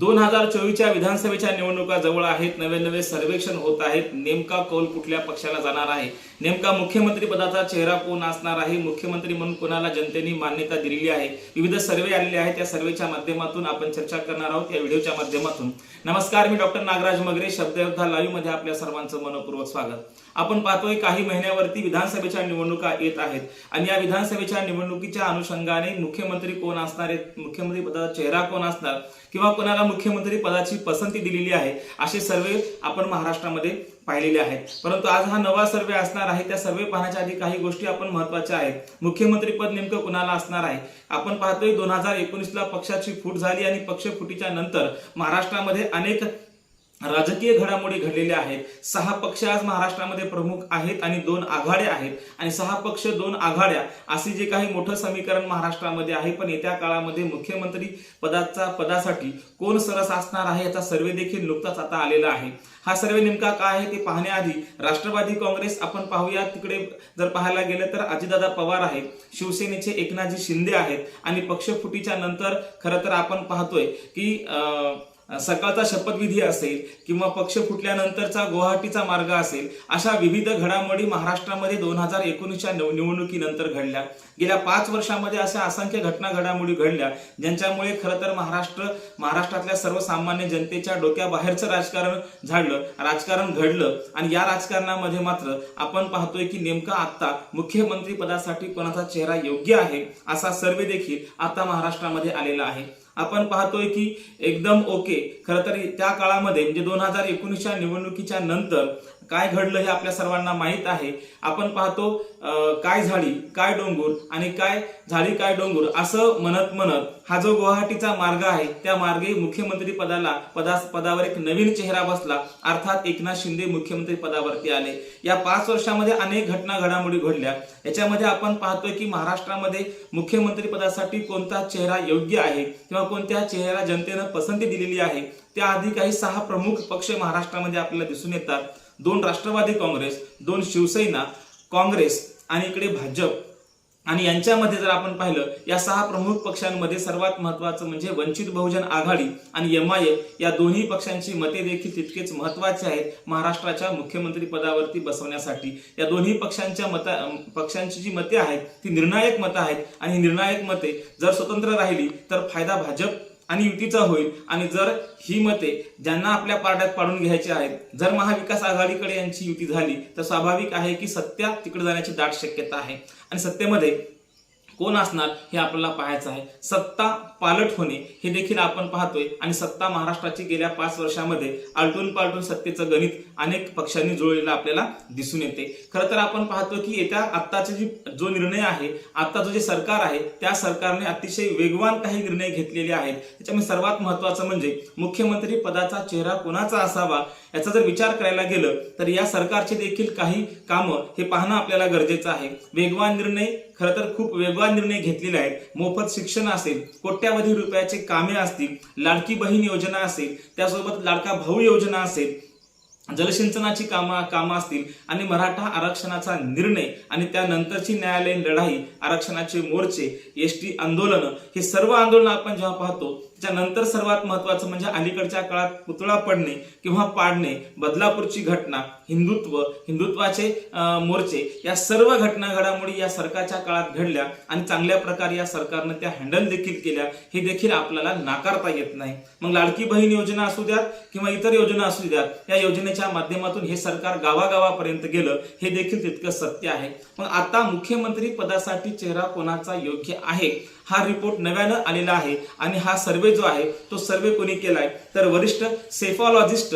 दोन हजार चोवीसच्या विधानसभेच्या निवडणुका जवळ आहेत. नवे नवे सर्वेक्षण होत आहेत. नेमका कौल कुठल्या पक्षाला जाणार आहे? नेमका मुख्यमंत्री पदाचा चेहरा कोण असणार आहे? मुख्यमंत्री म्हणून कोणाला जनतेने मान्यता दिलेली आहे? विविध सर्वे आलेले आहेत. त्या सर्वेच्या माध्यमातून आपण चर्चा करणार आहोत. या व्हिडिओच्या माध्यमातून. नमस्कार मी डॉक्टर नागराज मगरे शब्दयोद्धा लाईव्हमध्ये आपल्या सर्वांचं मनपूर्वक स्वागत. आपण पाहतोय काही महिन्यावरती विधानसभेच्या निवडणुका येत आहेत. आणि या विधानसभेच्या निवडणुकीच्या अनुषंगाने मुख्यमंत्री कोण असणार आहेत? मुख्यमंत्री पदाचा चेहरा कोण असणार? किंवा कोणाला मुख्यमंत्री पदाची पसंती दिलेली आहे? असे सर्वे आपण महाराष्ट्रामध्ये पाहिलेले आहेत. परंतु आज हा नवा सर्वे असणार आहे. त्या सर्वे पाहण्याच्या आधी काही गोष्टी आपण महत्त्वाच्या आहेत. मुख्यमंत्री पद नेमकं कुणाला असणार आहे? आपण पाहतोय दोन हजार एकोणीसला पक्षाची फूट झाली आणि पक्ष फुटीच्या नंतर महाराष्ट्रामध्ये अनेक राजकीय घडामोडी घडलेल्या आहेत. सहा पक्ष आज महाराष्ट्रामध्ये प्रमुख आहेत आणि दोन आघाड्या आहेत. आणि सहा पक्ष दोन आघाड्या असे जे काही मोठं समीकरण महाराष्ट्रामध्ये आहे. पण येत्या काळामध्ये मुख्यमंत्री पदाचा पदासाठी कोण सरस असणार आहे याचा सर्वे देखील नुकताच आता आलेला आहे. हा सर्वे नेमका काय आहे ते पाहण्याआधी राष्ट्रवादी काँग्रेस आपण पाहूया. तिकडे जर पाहायला गेलं तर अजितदादा पवार आहेत शिवसेनेचे एकनाथजी शिंदे आहेत आणि पक्षफुटीच्या नंतर खरं तर आपण पाहतोय की अं, सकाळचा शपथविधी असेल किंवा पक्ष फुटल्यानंतरचा गुवाहाटीचा मार्ग असेल अशा विविध घडामोडी महाराष्ट्रामध्ये दोन हजार एकोणीसच्या निवडणुकीनंतर घडल्या. गेल्या पाच वर्षामध्ये अशा असंख्य घटना घडामोडी घडल्या ज्यांच्यामुळे खरं तर महाराष्ट्र महाराष्ट्रातल्या सर्वसामान्य जनतेच्या डोक्याबाहेरचं राजकारण झाडलं राजकारण घडलं आणि या राजकारणामध्ये मात्र आपण पाहतोय की नेमका आता मुख्यमंत्री पदासाठी कोणाचा चेहरा योग्य आहे असा सर्वे देखील आता महाराष्ट्रामध्ये आलेला आहे. आपण पाहतोय की एकदम ओके खरं तर त्या काळामध्ये म्हणजे दोन हजार एकोणीसच्या निवडणुकीच्या नंतर काय घडलं हे आपल्या सर्वांना माहीत आहे. आपण पाहतो अं, काय झाडी काय डोंगर आणि काय झाडी काय डोंगर असं म्हणत म्हणत हा जो गुवाहाटीचा मार्ग आहे त्या मार्गे मुख्यमंत्री पदाला पदा पदावर एक नवीन चेहरा बसला. अर्थात एकनाथ शिंदे मुख्यमंत्री पदावरती आले. या पाच वर्षामध्ये अनेक घटना घडामोडी घडल्या. याच्यामध्ये आपण पाहतोय की महाराष्ट्रामध्ये मुख्यमंत्री पदासाठी कोणता चेहरा योग्य आहे किंवा कोणत्या चेहऱ्याला जनतेनं पसंती दिलेली आहे त्याआधी काही सहा प्रमुख पक्ष महाराष्ट्रामध्ये आपल्याला दिसून येतात. दोन राष्ट्रवादी काँग्रेस दोन शिवसेना काँग्रेस आणि इकडे भाजप. आणि यांच्यामध्ये जर आपण पाहिलं या सहा प्रमुख पक्षांमध्ये सर्वात महत्वाचं म्हणजे वंचित बहुजन आघाडी आणि एम आय या दोन्ही पक्षांची मते देखील तितकेच महत्त्वाचे आहेत महाराष्ट्राच्या मुख्यमंत्री पदावरती बसवण्यासाठी. या दोन्ही पक्षांच्या मता पक्षांची जी मते आहेत ती निर्णायक मतं आहेत. आणि निर्णायक मते जर स्वतंत्र राहिली तर फायदा भाजप आणि युतीचा होईल. आणि जर ही मते ज्यांना आपल्या पारड्यात पाडून घ्यायची आहेत जर महाविकास आघाडीकडे यांची युती झाली तर स्वाभाविक आहे की सत्या तिकडे जाण्याची दाट शक्यता आहे. आणि सत्तेमध्ये कोण असणार हे आपल्याला पाहायचं आहे. सत्ता पालट होणे हे देखील आपण पाहतोय. आणि सत्ता महाराष्ट्राची गेल्या पाच वर्षामध्ये आलटून पालटून सत्तेचं गणित अनेक पक्षांनी जुळलेला आपल्याला दिसून येते. खरं तर आपण पाहतो की येत्या आत्ताचा जी जो निर्णय आहे आत्ताचं जे सरकार आहे त्या सरकारने अतिशय वेगवान काही निर्णय घेतलेले आहेत. त्याच्यामध्ये सर्वात महत्वाचं म्हणजे मुख्यमंत्री पदाचा चेहरा कोणाचा असावा याचा जर विचार करायला गेलं तर या सरकारचे देखील काही कामं हे पाहणं आपल्याला गरजेचं आहे. वेगवान निर्णय खरं तर खूप वेगवान निर्णय घेतलेले आहेत. मोफत शिक्षण असेल कोट्यावधी रुपयाचे कामे असतील लाडकी बहीण योजना असेल त्यासोबत लाडका भाऊ योजना असेल जलसिंचनाची कामं कामं असतील आणि मराठा आरक्षणाचा निर्णय आणि त्यानंतरची न्यायालयीन लढाई आरक्षणाचे मोर्चे एस टी आंदोलनं हे सर्व आंदोलन आपण जेव्हा पाहतो त्याच्यानंतर सर्वात महत्वाचं म्हणजे अलीकडच्या काळात पुतळा पडणे किंवा पाडणे बदलापूरची घटना हिंदुत्व हिंदुत्वाचे मोर्चे या सर्व घटना घडामोडी या सरकारच्या काळात घडल्या आणि चांगल्या प्रकारे या सरकारनं त्या हँडल देखील केल्या हे देखील आपल्याला नाकारता येत नाही. मग लाडकी बहीण योजना असू द्यात किंवा इतर योजना असू द्यात या योजनेच्या माध्यमातून हे सरकार गावागावापर्यंत गेलं हे देखील तितकं सत्य आहे. मग आता मुख्यमंत्री पदासाठी चेहरा कोणाचा योग्य आहे? हा रिपोर्ट नव्यानं आलेला आहे आणि हा सर्वे जो आहे तो सर्वे कोणी केलाय? तर वरिष्ठ सेफॉलॉजिस्ट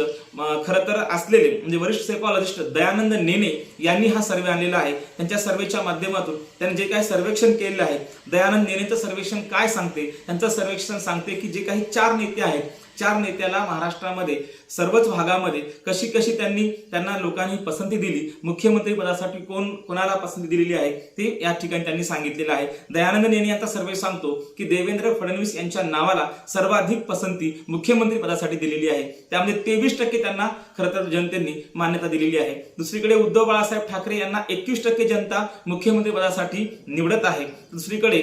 खरं तर असलेले म्हणजे वरिष्ठ सेफॉलॉजिस्ट दयानंद नेने यांनी हा सर्वे आणलेला आहे. त्यांच्या सर्वेच्या माध्यमातून त्यांनी जे काही सर्वेक्षण केलेलं आहे दयानंद नेनेचं सर्वेक्षण काय सांगते? त्यांचं सर्वेक्षण सांगते की जे काही चार नेते आहेत चार नेत्याला महाराष्ट्रामध्ये सर्वच भागामध्ये कशी कशी त्यांनी त्यांना लोकांनी पसंती दिली मुख्यमंत्री पदासाठी कोण कोणाला पसंती दिलेली आहे ते या ठिकाणी त्यांनी सांगितलेलं आहे. दयानंद यांनी यांचा सर्वे सांगतो की देवेंद्र फडणवीस यांच्या नावाला सर्वाधिक पसंती मुख्यमंत्री पदासाठी दिलेली आहे. त्यामध्ये तेवीस टक्के त्यांना खरं तर जनतेने मान्यता दिलेली आहे. दुसरीकडे उद्धव बाळासाहेब ठाकरे यांना एकवीस टक्के जनता मुख्यमंत्री पदासाठी निवडत आहे. दुसरीकडे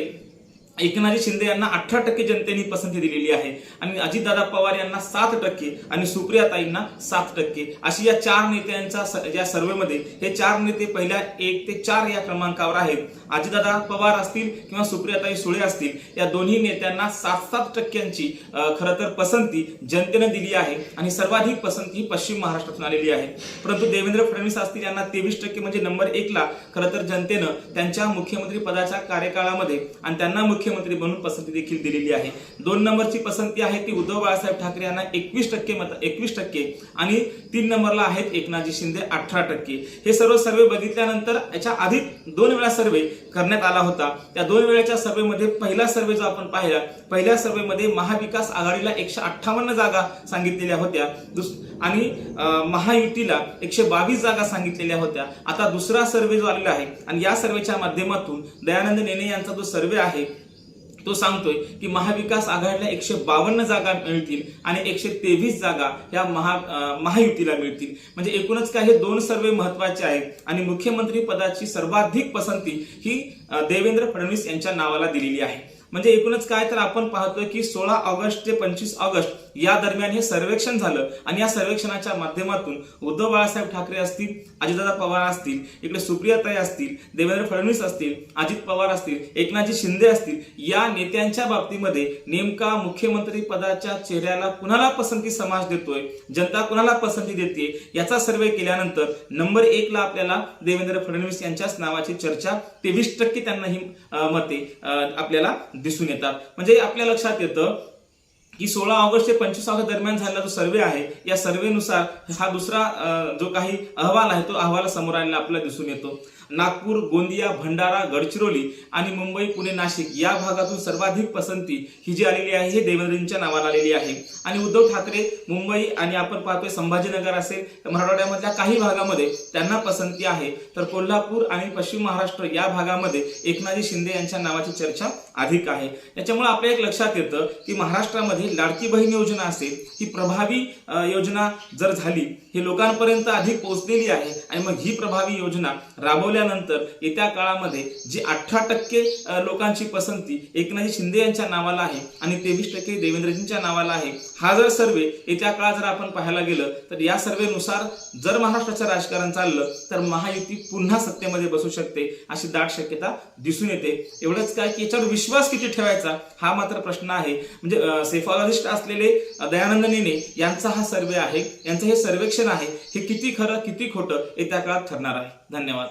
एकनाथजी शिंदे यांना अठरा टक्के जनतेने पसंती दिलेली आहे. आणि अजितदादा पवार यांना सात टक्के आणि सुप्रियाताईंना सात टक्के. अशी या चार नेत्यांचा या सर्वेमध्ये हे चार नेते पहिल्या एक ते चार या क्रमांकावर आहेत. अजितदादा पवार असतील किंवा सुप्रियाताई सुळे असतील या दोन्ही नेत्यांना सात सात टक्क्यांची खरं तर पसंती जनतेनं दिली आहे. आणि सर्वाधिक पसंती ही पश्चिम महाराष्ट्रातून आलेली आहे. परंतु देवेंद्र फडणवीस असतील यांना तेवीस टक्के म्हणजे नंबर एकला खरं तर जनतेनं त्यांच्या मुख्यमंत्री पदाच्या कार्यकाळामध्ये आणि त्यांना मुख्य मुख्यमंत्री म्हणून पसंती देखील दिलेली आहे. दोन नंबरची पसंती आहे ती उद्धव बाळासाहेब ठाकरे यांना एकवीस टक्के मत एकवीस टक्के आणि तीन नंबरला आहेत एकनाथजी शिंदे अठरा टक्के. हे सर्व सर्वे बघितल्यानंतर याच्या आधी दोन वेळा सर्वे करण्यात आला होता. त्या दोन वेळेच्या सर्वेमध्ये पहिला सर्वे जो आपण पाहिला पहिल्या सर्वेमध्ये महाविकास आघाडीला एकशे अठ्ठावन्न जागा सांगितलेल्या होत्या. आणि महायुतीला एकशे बावीस जागा सांगितलेल्या होत्या. आता दुसरा सर्वे जो आलेला आहे आणि या सर्वेच्या माध्यमातून दयानंद नेने यांचा जो सर्वे आहे तो सांगतोय की महाविकास आघाडीला एकशे बावन्न जागा मिळतील आणि एकशे तेवीस जागा या महा महायुतीला मिळतील. म्हणजे एकूणच काय हे दोन सर्वे महत्त्वाचे आहेत आणि मुख्यमंत्री पदाची सर्वाधिक पसंती ही देवेंद्र फडणवीस यांच्या नावाला दिलेली आहे. म्हणजे एकूणच काय तर आपण पाहतोय की सोळा ऑगस्ट ते पंचवीस ऑगस्ट या दरम्यान हे सर्वेक्षण झालं आणि या सर्वेक्षणाच्या माध्यमातून उद्धव बाळासाहेब ठाकरे असतील अजितदादा पवार असतील इकडे सुप्रियाताई असतील देवेंद्र फडणवीस असतील अजित पवार असतील एकनाथजी शिंदे असतील या नेत्यांच्या बाबतीमध्ये नेमका मुख्यमंत्री पदाच्या चेहऱ्याला कुणाला पसंती समाज देतोय जनता कुणाला पसंती देते याचा सर्वे केल्यानंतर नंबर एक ला आपल्याला देवेंद्र फडणवीस यांच्याच नावाची चर्चा तेवीस टक्के त्यांना ही मते आपल्याला दिसून येतात. म्हणजे आपल्या लक्षात येतं की सोळा ऑगस्ट ते पंचवीस ऑगस्ट दरम्यान झालेला जो सर्वे आहे या सर्वेनुसार हा दुसरा जो काही अहवाल आहे तो अहवाल समोर आलेला आपल्याला दिसून येतो. नागपूर गोंदिया भंडारा गडचिरोली आणि मुंबई पुणे नाशिक या भागातून सर्वाधिक पसंती ही जी आलेली आहे ही देवेंद्रजींच्या नावाला आलेली आहे. आणि उद्धव ठाकरे मुंबई आणि आपण पाहतोय संभाजीनगर असेल तर मराठवाड्यामधल्या काही भागामध्ये त्यांना पसंती आहे. तर कोल्हापूर आणि पश्चिम महाराष्ट्र या भागामध्ये एकनाथजी शिंदे यांच्या नावाची चर्चा अधिक आहे. याच्यामुळे आपल्या एक लक्षात येतं की महाराष्ट्रामध्ये लाडकी बहीण योजना असेल ही प्रभावी योजना जर झाली ही लोकांपर्यंत अधिक पोहोचलेली आहे आणि मग ही प्रभावी योजना राबवल्यानंतर येत्या काळामध्ये जी अठरा टक्के लोकांची पसंती एकनाथजी शिंदे यांच्या नावाला आहे आणि तेवीस टक्के देवेंद्रजींच्या नावाला आहे हा जर सर्वे येत्या काळात जर आपण पाहायला गेलं तर या सर्वेनुसार जर महाराष्ट्राचं राजकारण चाललं तर महायुती पुन्हा सत्तेमध्ये बसू शकते अशी दाट शक्यता दिसून येते. एवढंच काय की याच्यावर विश्वास किती ठेवायचा हा मात्र प्रश्न आहे. म्हणजे अ, सेफॉलॉजिस्ट असलेले दयानंद नेने यांचा हा सर्वे आहे यांचं हे सर्वेक्षण आहे हे किती खरं किती खोटं येत्या काळात ठरणार आहे. धन्यवाद.